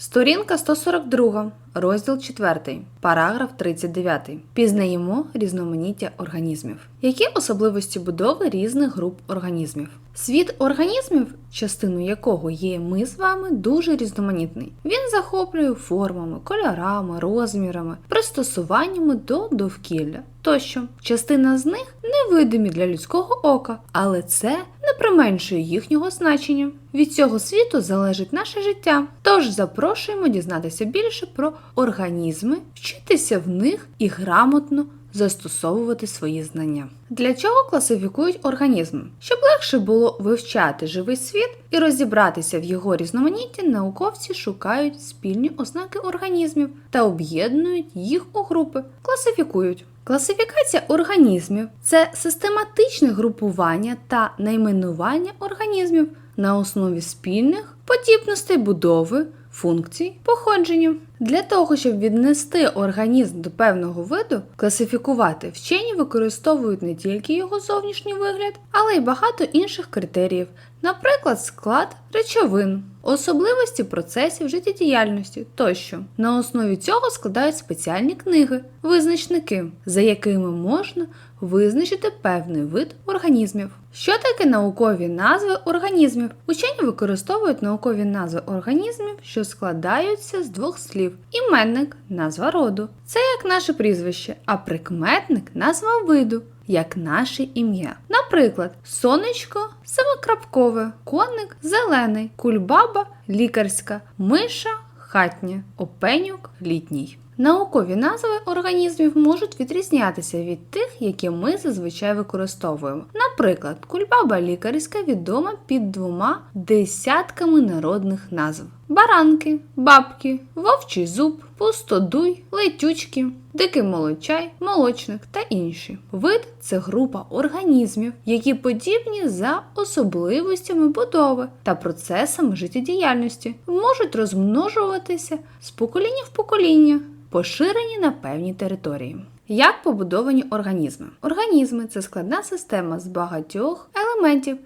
Сторінка 142, розділ 4, параграф 39. Пізнаємо різноманіття організмів. Які особливості будови різних груп організмів? Світ організмів, частиною якого є ми з вами, дуже різноманітний. Він захоплює формами, кольорами, розмірами, пристосуваннями до довкілля тощо. Частина з них невидимі для людського ока, але це не применшує їхнього значення. Від цього світу залежить наше життя. Тож запрошуємо дізнатися більше про організми, вчитися в них і грамотно застосовувати свої знання. Для чого класифікують організми? Щоб легше було вивчати живий світ і розібратися в його різноманітті, науковці шукають спільні ознаки організмів та об'єднують їх у групи, класифікують. Класифікація організмів це систематичне групування та найменування організмів на основі спільних подібностей будови, функцій, походження. Для того, щоб віднести організм до певного виду, класифікувати вчені використовують не тільки його зовнішній вигляд, але й багато інших критеріїв, наприклад, склад речовин, особливості процесів життєдіяльності тощо. На основі цього складають спеціальні книги, визначники, за якими можна визначити певний вид організмів. Що таке наукові назви організмів? Учені використовують наукові назви організмів, що складаються з двох слів: іменник назва роду. Це як наше прізвище, а прикметник назва виду. Як наше ім'я. Наприклад, сонечко семикрапкове, коник зелений, кульбаба лікарська, миша хатня, опенюк літній. Наукові назви організмів можуть відрізнятися від тих, які ми зазвичай використовуємо. Наприклад, кульбаба лікарська відома під двома десятками народних назв: баранки, бабки, вовчий зуб, пустодуй, летючки, дикий молочай, молочник та інші. Вид це група організмів, які подібні за особливостями будови та процесами життєдіяльності, можуть розмножуватися з покоління в покоління поширені на певній території. Як побудовані організми? Організми це складна система з багатьох елементів,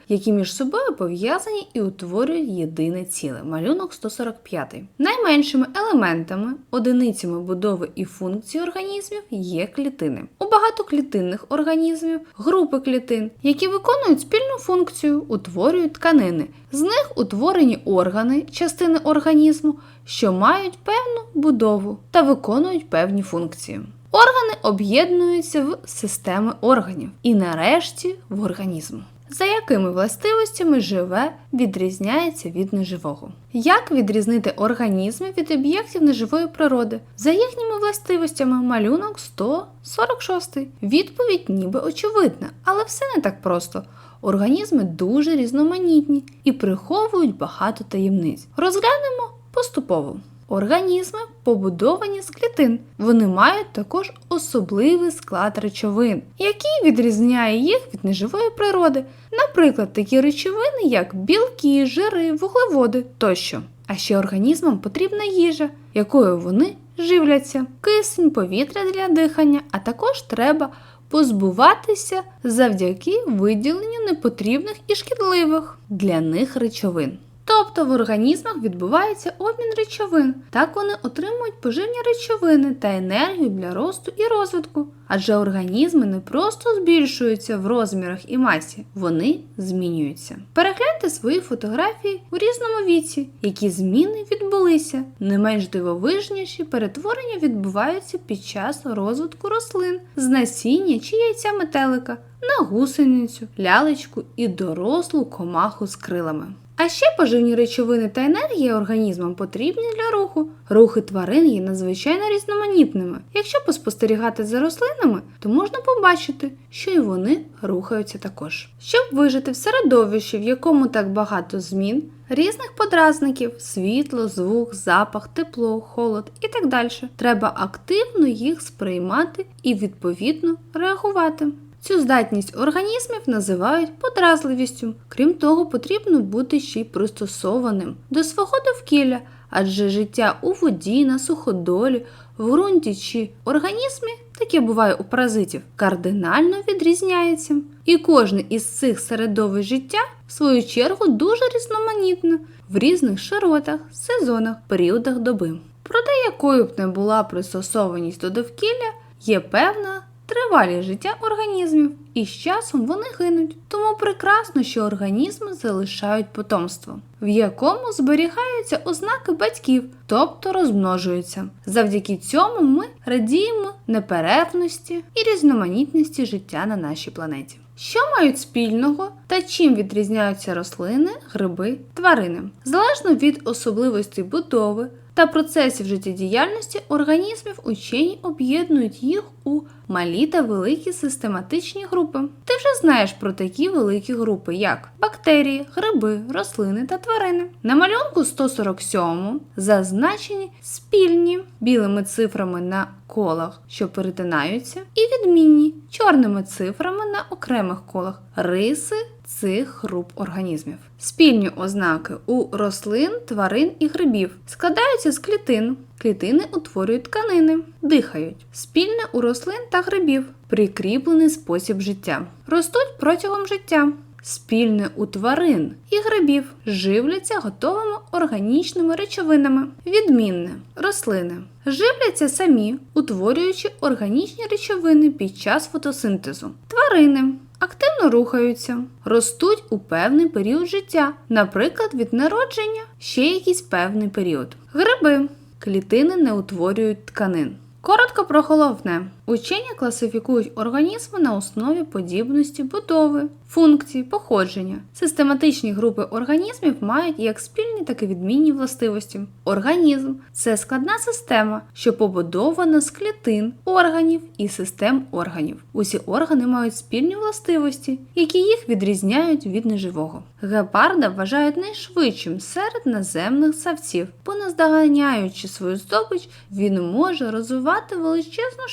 які між собою пов'язані і утворюють єдине ціле. Малюнок 145. Найменшими елементами, одиницями будови і функції організмів є клітини. У багатоклітинних організмів групи клітин, які виконують спільну функцію, утворюють тканини. З них утворені органи, частини організму, що мають певну будову та виконують певні функції. Органи об'єднуються в системи органів і нарешті в організм. За якими властивостями живе відрізняється від неживого? Як відрізнити організми від об'єктів неживої природи? За їхніми властивостями малюнок 146. Відповідь ніби очевидна, але все не так просто. Організми дуже різноманітні і приховують багато таємниць. Розглянемо поступово. Організми побудовані з клітин. Вони мають також особливий склад речовин, який відрізняє їх від неживої природи. Наприклад, такі речовини, як білки, жири, вуглеводи тощо. А ще організмам потрібна їжа, якою вони живляться, кисень, повітря для дихання, а також треба позбуватися завдяки виділенню непотрібних і шкідливих для них речовин. Тобто в організмах відбувається обмін речовин. Так вони отримують поживні речовини та енергію для росту і розвитку. Адже організми не просто збільшуються в розмірах і масі, вони змінюються. Перегляньте свої фотографії у різному віці, які зміни відбулися. Не менш дивовижніші перетворення відбуваються під час розвитку рослин з насіння чи яйця метелика на гусеницю, лялечку і дорослу комаху з крилами. А ще поживні речовини та енергія організмам потрібні для руху. Рухи тварин є надзвичайно різноманітними. Якщо поспостерігати за рослинами, то можна побачити, що і вони рухаються також. Щоб вижити в середовищі, в якому так багато змін, різних подразників світло, звук, запах, тепло, холод і так далі, треба активно їх сприймати і відповідно реагувати. Цю здатність організмів називають подразливістю. Крім того, потрібно бути ще й пристосованим до свого довкілля, адже життя у воді, на суходолі, в ґрунті чи організмі таке буває у паразитів, кардинально відрізняється. І кожне із цих середовищ життя, в свою чергу, дуже різноманітне в різних широтах, сезонах, періодах доби. Проте, якою б не була пристосованість до довкілля, є певна тривалість життя організмів, і з часом вони гинуть. Тому прекрасно, що організми залишають потомство, в якому зберігаються ознаки батьків, тобто розмножуються. Завдяки цьому ми радіємо неперервності і різноманітності життя на нашій планеті. Що мають спільного та чим відрізняються рослини, гриби, тварини? Залежно від особливостей будови та процесів життєдіяльності організмів учені об'єднують їх у малі та великі систематичні групи. Ти вже знаєш про такі великі групи, як бактерії, гриби, рослини та тварини. На малюнку 147 зазначені спільні білими цифрами на колах, що перетинаються, і відмінні чорними цифрами на окремих колах риси цих груп організмів. Спільні ознаки у рослин, тварин і грибів складаються з клітин. Клітини утворюють тканини, дихають. Спільне у рослин та грибів, прикріплений спосіб життя. Ростуть протягом життя. Спільне у тварин і грибів живляться готовими органічними речовинами. Відмінне рослини живляться самі, утворюючи органічні речовини під час фотосинтезу. Тварини активно рухаються, ростуть у певний період життя, наприклад, від народження ще якийсь певний період. Гриби клітини не утворюють тканин. Коротко про головне. Учені класифікують організми на основі подібності будови, функцій, походження. Систематичні групи організмів мають як спільні, так і відмінні властивості. Організм це складна система, що побудована з клітин, органів і систем органів. Усі органи мають спільні властивості, які їх відрізняють від неживого. Гепарда вважають найшвидшим серед наземних савців, бо наздоганяючи свою здобич, він може розвивати величезну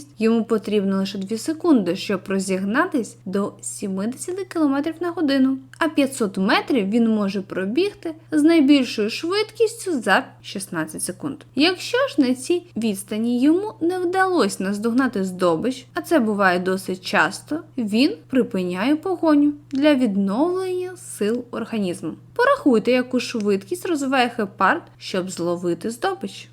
швидкість. Йому потрібно лише 2 секунди, щоб розігнатись до 70 км на годину, а 500 метрів він може пробігти з найбільшою швидкістю за 16 секунд. Якщо ж на цій відстані йому не вдалося наздогнати здобич, а це буває досить часто, він припиняє погоню для відновлення сил організму. Порахуйте, яку швидкість розвиває гепард, щоб зловити здобич.